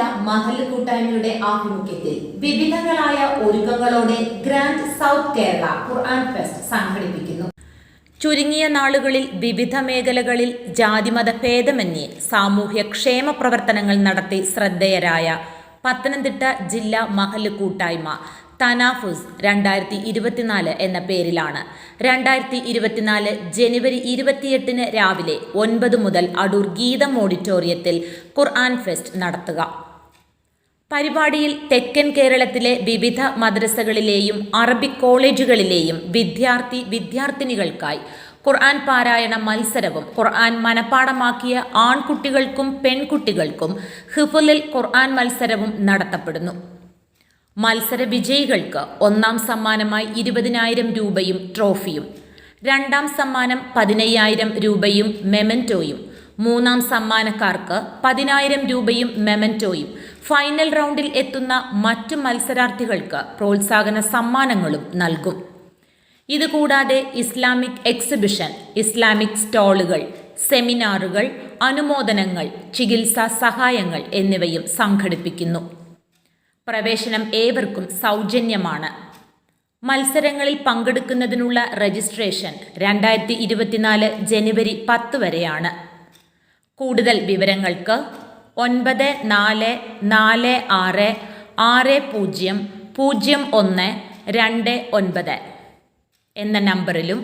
ജില്ലാ മഹല്ല് കൂട്ടായ്മയുടെ ആഭിമുഖ്യത്തിൽ വിവിധങ്ങളായ ഒരുക്കങ്ങളോടെ grand south Kerala Quran fest സംഘടിപ്പിക്കുന്നു. ചുരുങ്ങിയ നാളുകളിൽ വിവിധ മേഖലകളിൽ ജാതിമത ഭേദമന്യേ സാമൂഹ്യ ക്ഷേമ പ്രവർത്തനങ്ങൾ നടത്തി ശ്രദ്ധേയരായ പത്തനംതിട്ട ജില്ലാ മഹൽ കൂട്ടായ്മ തനാഫുസ് രണ്ടായിരത്തി ഇരുപത്തിനാല് എന്ന പേരിലാണ്. രണ്ടായിരത്തി ഇരുപത്തിനാല് ജനുവരി ഇരുപത്തിയെട്ടിന് രാവിലെ ഒൻപത് മുതൽ അടൂർ ഗീതം ഓഡിറ്റോറിയത്തിൽ ഖുർആൻ ഫെസ്റ്റ് നടത്തുക. പരിപാടിയിൽ തെക്കൻ കേരളത്തിലെ വിവിധ മദ്രസകളിലെയും അറബിക് കോളേജുകളിലെയും വിദ്യാർത്ഥി വിദ്യാർത്ഥിനികൾക്കായി ഖുർആൻ പാരായണ മത്സരവും ഖുർആൻ മനപ്പാടമാക്കിയ ആൺകുട്ടികൾക്കും പെൺകുട്ടികൾക്കും ഹിഫുലിൽ ഖുർആൻ മത്സരവും നടത്തപ്പെടുന്നു. മത്സര വിജയികൾക്ക് ഒന്നാം സമ്മാനമായി ഇരുപതിനായിരം രൂപയും ട്രോഫിയും രണ്ടാം സമ്മാനം പതിനയ്യായിരം രൂപയും മെമന്റോയും മൂന്നാം സമ്മാനക്കാർക്ക് പതിനായിരം രൂപയും മെമന്റോയും ഫൈനൽ റൗണ്ടിൽ എത്തുന്ന മറ്റ് മത്സരാർത്ഥികൾക്ക് പ്രോത്സാഹന സമ്മാനങ്ങളും നൽകും. ഇതുകൂടാതെ ഇസ്ലാമിക് എക്സിബിഷൻ ഇസ്ലാമിക് സ്റ്റോളുകൾ സെമിനാറുകൾ അനുമോദനങ്ങൾ ചികിത്സാ സഹായങ്ങൾ എന്നിവയും സംഘടിപ്പിക്കുന്നു. പ്രവേശനം ഏവർക്കും സൗജന്യമാണ്. മത്സരങ്ങളിൽ പങ്കെടുക്കുന്നതിനുള്ള രജിസ്ട്രേഷൻ രണ്ടായിരത്തി ഇരുപത്തിനാല് ജനുവരി പത്ത് വരെയാണ്. കൂടുതൽ വിവരങ്ങൾക്ക് ഒൻപത് നാല് നാല് ആറ് ആറ് പൂജ്യം പൂജ്യം ഒന്ന് രണ്ട് ഒൻപത് എന്ന നമ്പറിലും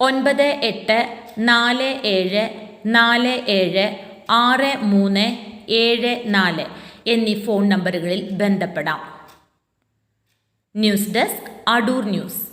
ഒൻപത് എട്ട് നാല് ഏഴ് നാല് ഏഴ് ആറ് മൂന്ന് ഏഴ് നാല് എന്നീ ഫോൺ നമ്പറുകളിൽ ബന്ധപ്പെടാം. News desk Adoor news.